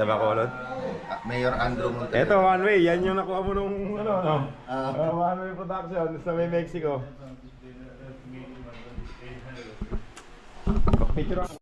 Sa Bacolod. Ah, Mayor Andrew Monte. Ito, one way. Yan yung nakuha mo nung ano, ano. Ah. Uh, one way production sa may Mexico. Picture ako.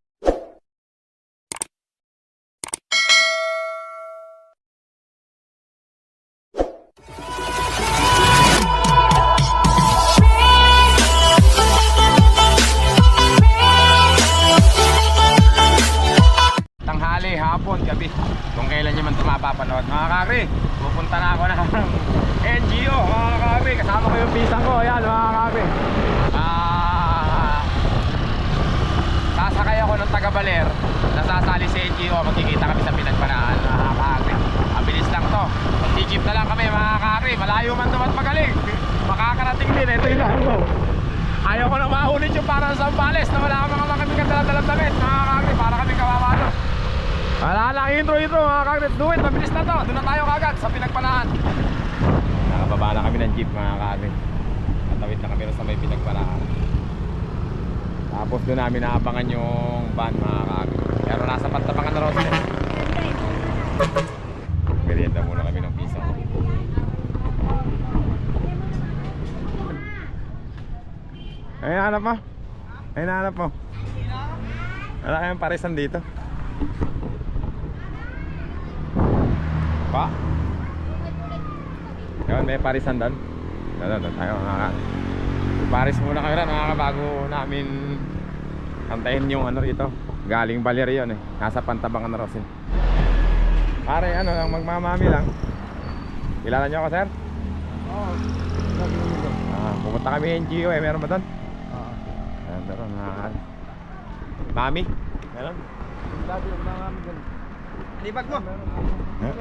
Mapapanood mga kakri pupunta na ako ng NGO mga kakri. Kasama ko yung pisang ko. Yan mga kakri. Ah sasakay ako ng taga Baler nasasali sa NGO magkikita kami sa pinagpanaan mga kakri. Mabilis lang to. Jeep na lang kami mga kakri. Malayo man dumat magaling. Makakarating din. Ito yung lang ko ayaw ko na maulit yung parang sa Zambales na wala mga mga kami kadala-dalang damit mga kakri para kami kawawalo wala na intro ito mga kagret Do it, mabilis na to. Doon na tayo kagad sa pinagpanaan Nakababa na kami ng jeep mga kagret Natawid na kami sa may pinagpanaan Tapos doon namin naabangan yung van mga kagret Pero nasa pantabangan na rin Merienda muna kami ng pizza. Ay hanap mo. Ay hanap mo. Wala kayong parisan dito Pa? Yun, may parisan doon. Doon, doon tayo mga Paris muna kami rin mga bago namin antayin yung ano rito. Galing Baler yun eh. Nasa Pantabangan na Rosin. Pare, ano lang, magmamami lang. Kilala niyo ako, sir? Oo. Ah, pumunta kami NGO eh. Meron ba doon? Oo. Ah, meron. Ah, mami? Meron? Dati yung mga kami ganun. Lipat mo. Huh?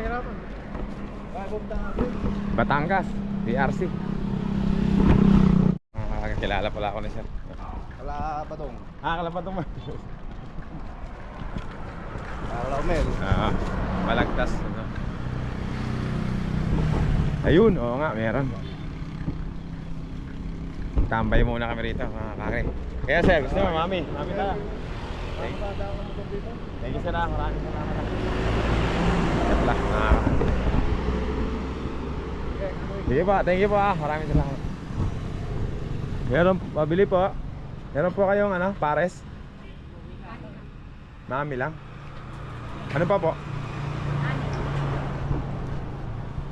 Batangas, PRC. Ah, kilala pala ako ni sir. Wala pa dong. Ah, kalapatong mo. Wala umel. Ah, malagtas. Ano. Ayun, oo nga, meron. Tambay muna kami rito, mga kare. Kaya sir, gusto mo, mami? Mami na. Thank, thank you sir, ah. maraming salamat. Yan pala, mga Sige po, thank you po ah. Maraming salamat. Meron, pabili po. Meron po kayong ano, pares? Mami lang. Ano pa po?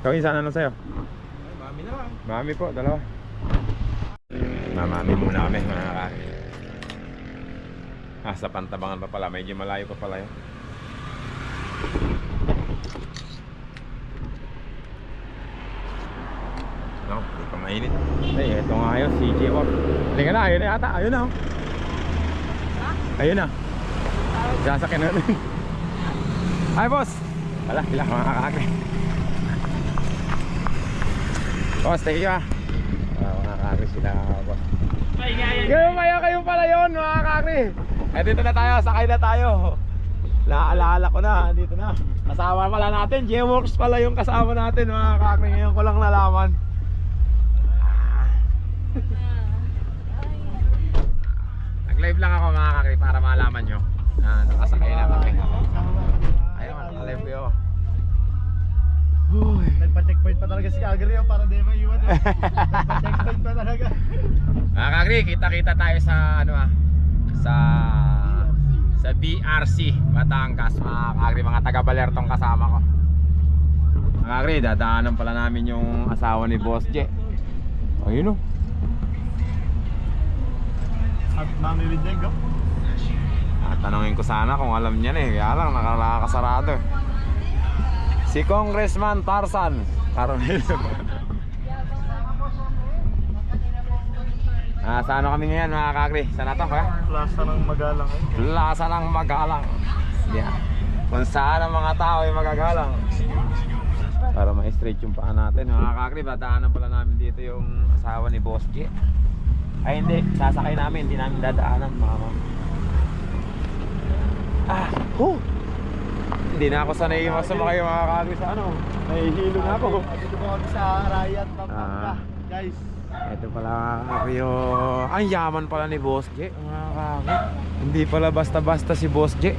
Ikaw isa ano sa'yo? Mami na lang. Mami po, dalawa. Mamami muna kami mga kaki. Ah, sa pantabangan pa pala. Medyo malayo pa pala yun. No, hindi pa mainit. Ay, eto nga yun, CJ Work. Halika na, ayun na yata. Ayun na. oh. Ayun na. Sasakyan na rin. Ay, boss. Wala, sila kaki. Boss, thank you ah. Mga kakri sila, boss. Kayo kayo, kayo pala yun, mga kakri. Eh, dito na tayo, sakay na tayo. Naaalala ko na, dito na. Kasama pala natin, J-Works pala yung kasama natin, mga kakri. Ngayon ko lang nalaman. Nag-live lang ako mga kakri para malaman nyo. Ah, nakasakay na kami. Ayun, naka-live ko yun. Nagpa-checkpoint pa talaga si Kagri oh, para di maiwan. oh. Nagpa-checkpoint pa talaga. Mga kagri, kita-kita tayo sa ano ah sa sa BRC Batangas mga kagri, mga taga Balertong kasama ko. Mga kagri, dadaanan pala namin yung asawa ni Boss J. Ayun oh. At Mami Rideg oh. Ah, tanongin ko sana kung alam niya eh. Kaya lang nakakasarado eh. Si Congressman Tarzan Carmelo. ah, sa ano kami ngayon mga kakri? Saan na to kaya? Plaza ng magalang eh. Plaza ng Magalang. Yeah. Kung saan ang mga tao ay magagalang. Para ma-straight yung paa natin. Mga kakri, dadaanan pala namin dito yung asawa ni Boss G. Ay hindi, sasakay namin, hindi namin dadaanan mga ma'am. Ah, huh. Hindi na ako sanay yung sumakay mga kakri sa ano. Nahihilo na ako. Dito po kami sa Rayat, Pampanga. Ah. Guys. Ito pala yung... Ang yaman pala ni Boss J. Hindi pala basta-basta si Boss J.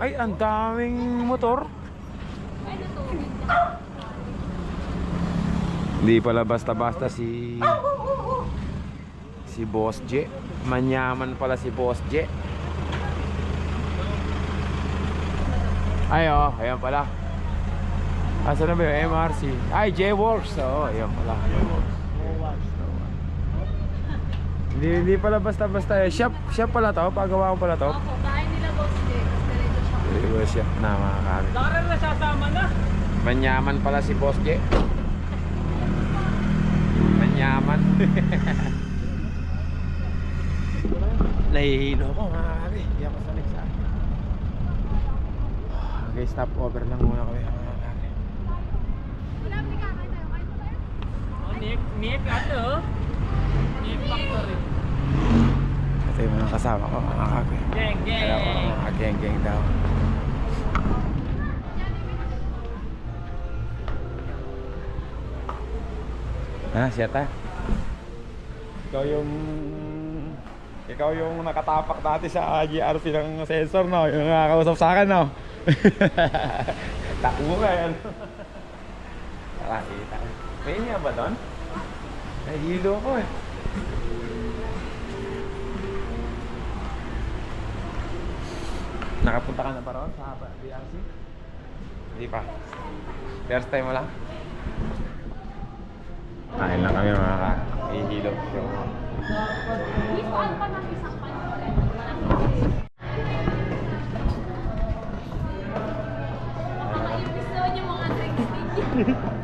Ay, ang daming motor. Hindi pala basta-basta si si Boss J. Manyaman pala si Boss J. Ay, oh, ayan pala. Asa na ba yung MRC? Ay, J-Works. Oo, oh, ayan pala. Hindi, hindi pala basta-basta eh. Shop, shop pala to. Pagawa ko pala to. Opo, kain nila boss siya. Deliver shop na mga kari. Daran na sasama na. Manyaman pala si Boss J. Manyaman. Nahihilo ako mga kari. Hindi ako sanay sa akin. Okay, stop over lang muna kami mga kari. Wala, may kakain tayo. Kain po tayo. Nick, ano? Nick Factory. Ito yung mga kasama ko mga kari. Geng, ko geng. mga geng-geng daw. Ah, siya ta. Ikaw yung ikaw yung nakatapak dati sa GRP ng sensor no, yung nakakausap sa akin no. Takbo ka yan. Nakakita. May niya ba doon? Nahilo ko eh. Nakapunta ka na ba roon sa BRC? Hindi pa. First time mo lang? Kain lang kami mga ka. Ihilo. Isuan pa ng isang pan. Baka yung gusto niyo mga drinks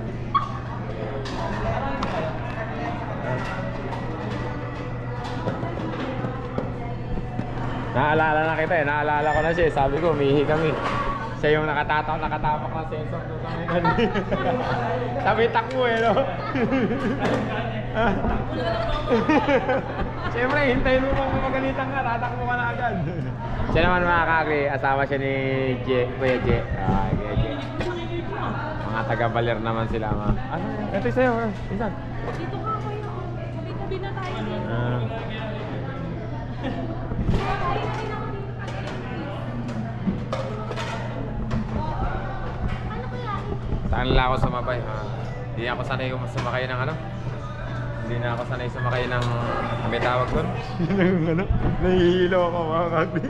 Naalala na kita eh. Naalala ko na siya eh. Sabi ko, umihi kami. Siya yung nakatatak, nakatapak ng sensor doon sa may Sabi takbo eh, no? Siyempre, hintayin mo pang magalitan ka. Tatakbo ka na agad. siya naman mga kakri. Asawa siya ni J. Kuya J. Ah, Kuya J. Mga taga-baler naman sila. Mga. Ano? Ito sa'yo. eh. Isan? Dito ka kayo. Tabi-tabi na tayo. Ah. Saan lang ako sumabay? Ha? Hindi ako sanay kung sumakay ng ano? Hindi na ako sanay sumakay ng may tawag doon. Yung ano? Nahihilo ako mga kagdi.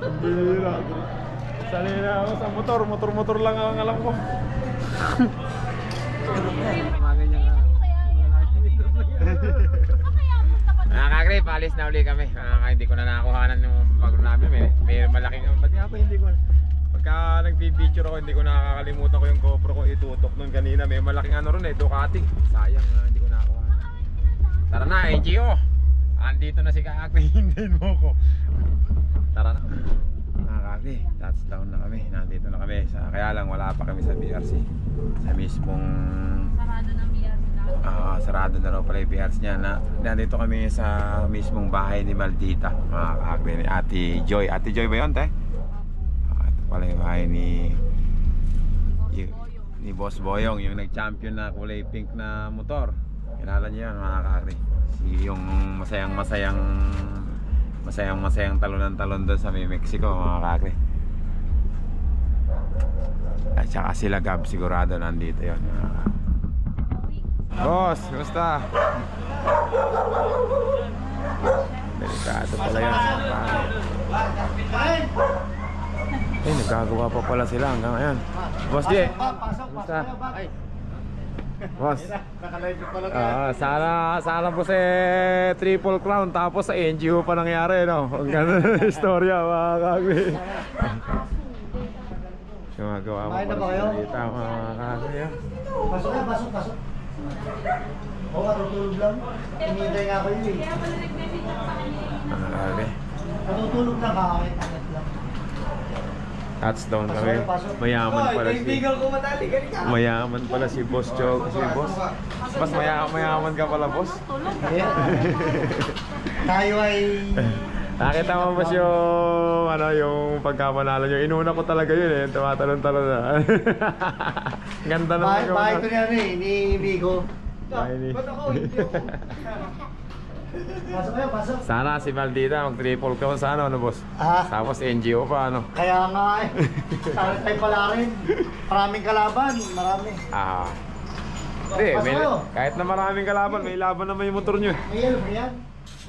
Nahihilo ako. Sanay na ako sa motor. Motor-motor lang ang alam ko. Mga ganyan nga. Mga kagri, paalis na uli kami. Mga kagri, hindi ko na nakakuhanan yung bago namin. May, may malaking... Ba't nga ba hindi ko... Pagka nagpi-picture ako, hindi ko nakakalimutan ko yung GoPro ko itutok nun kanina. May malaking ano ron eh, Ducati. Sayang, ah, hindi ko nakakuha. Tara na, NGO! Andito na si Kakri, hintayin mo ko. Tara na. Mga Kakri, touchdown na kami. Nandito na kami. Sa, kaya lang, wala pa kami sa BRC. Sa mismong Sarado ng Ah, sarado na raw pala yung BRC niya na nandito kami sa mismong bahay ni Maldita mga kakakli ni Ate Joy. Ate Joy ba yun te? Ah, ito pala yung bahay ni y- ni Boss Boyong yung nag-champion na kulay pink na motor. Kilala niyo yan mga kakakli si yung masayang masayang masayang masayang talon ng talon doon sa Mexico mga kakakli at saka sila Gab sigurado nandito yun mga Boss, kumusta? Delikado pala yan. Eh, nagagawa pa pala sila hanggang ngayon. Boss J, kumusta? Boss, Nakalive ah, sana, sana po sa Triple Crown tapos sa NGO pa nangyari, no? Ang ganda ng istorya, mga kagwi. Gumagawa mo na pala sa salita, mga kagwi. ah. Pasok na, pasok, pasok. Oo, nga, tutulog lang. Hinihintay nga ako yun eh. Kaya pala nag-message ako sa kanya. Mga kagwi. Natutulog lang kakakit agad lang. Touchdown kami. Mayaman pala si ka. Mayaman pala si Boss Jog. Si Boss. Mas maya mayaman ka pala, Boss. Tayo ay... Nakita mo ba yung ano yung pagkamanalo nyo? Inuna ko talaga yun eh. Tumatalon-talon na. Ganda naman Bahay, yung- bahay ko niyan eh, ni Vigo. Bahay ni- Ba't ako? Hindi ako. Pasok kayo, pasok. Sana si Maldita mag triple crown sa ano, ano boss? Ah, Tapos NGO pa ano? kaya nga eh. Sana tayo pala rin. Maraming kalaban, marami. Ah. Hindi, may, kayo. kahit na maraming kalaban, may laban naman yung motor nyo. eh. May yellow ba yan?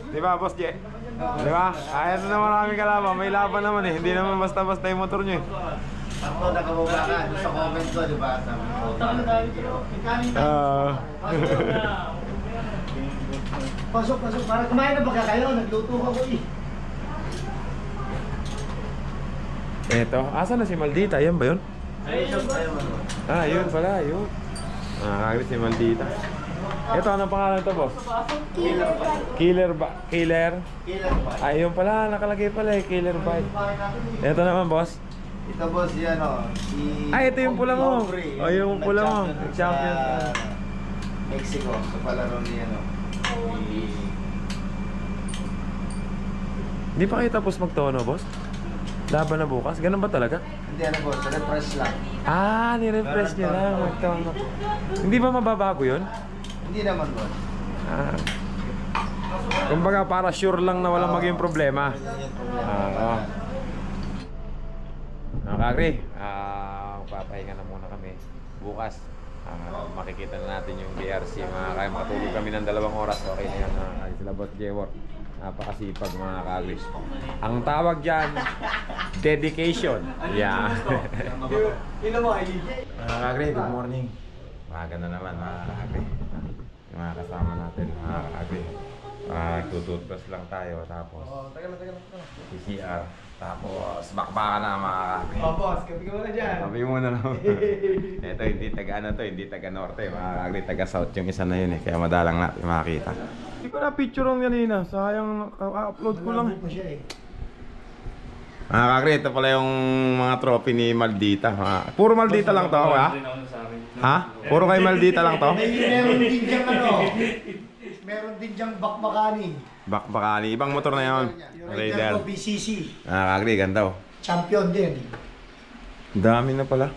Di ba, boss J? Di ba? Kahit na maraming kalaban, may laban naman eh. Hindi naman basta-basta yung motor nyo eh. Ako, nakababa ka. Sa comment ko, di ba? Sabi ko, tayo. Ah. Pasok, pasok. Para kumain na ba kayo? Nagluto ako eh. Eto, asan na si Maldita? Yan ba yun? Ayun, ayun. Ah, yun pala, yun. Ah, kagri si Maldita. Ito, anong pangalan to, boss? Killer pa. Killer ba? Killer? Killer pa. Ah, yun pala, nakalagay pala eh, Killer eh. Ito naman, boss. Ito boss, yan o. Si... Ah, ito yung pula mo. Aubrey, Oh, yung pula mo. Champion Champion. Mexico. Sa palaro niya, no. Hindi pa kayo tapos magtono, boss? Laban na bukas? Ganun ba talaga? Hindi, ano boss, refresh lang. Ah, nirefresh niya lang. Magtono. Hindi ba mababago yun? Hindi naman boss. Ah. Kumbaga, para sure lang na walang maging problema. Ah, oo. Mga kagri, ah, papahinga na muna kami. Bukas, ah, makikita na natin yung BRC. Mga kaya makatulog kami ng dalawang oras. Okay na yan. Uh, sila Boss Jewor. Napakasipag mga kagri. Ang tawag dyan, dedication. Yeah. mga kagri, good morning. Maga na naman mga kagri. Mga kasama natin mga kagri. Ah, tututbas lang tayo tapos PCR. Tapos bakbakan na mga kagri. Oh, boss, kapi ka muna dyan. Sabi mo na lang. Ito, hindi taga ano to, hindi taga norte. Mga kagri, taga south yung isa na yun eh. Kaya madalang natin makakita. Hindi ko na picture yung kanina. Sayang, upload ko lang. Malabo pa siya eh. Mga kagri, ito pala yung mga trophy ni Maldita. Mga- Puro Maldita lang to, ha? Ha? Puro kay Maldita lang to? May meron din diyang ano. Meron din diyang bakbakani. Bakbakani. Ibang motor na yun. Raider. ko, BCC. Mga kagri, ganda oh. Champion din. Dami na pala.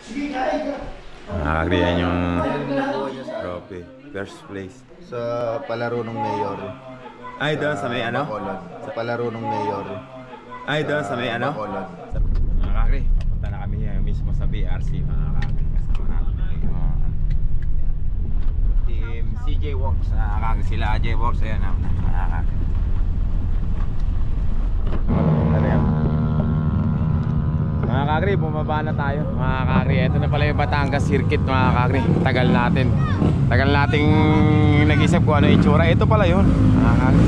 Sige, kain ka. Mga kagri, yan yung trophy. First place. Sa palaro ng mayor. Ay, doon sa may ano? Bacolod. Sa palaro ng mayor. Ay, doon sa may ano? Bacolod. Mga kakri, papunta na kami uh, mismo sa BRC mga kakri. Kasama natin yung mga team CJ Works. Mga kakri, sila AJ Works. Ayan mga kakri. Ano yan? Mga kakri, bumaba na tayo. Mga kakri, ito na pala yung Batangas Circuit mga kakri. Tagal natin. Tagal nating nag-isip kung ano itsura. Ito pala yun. Mga kakri.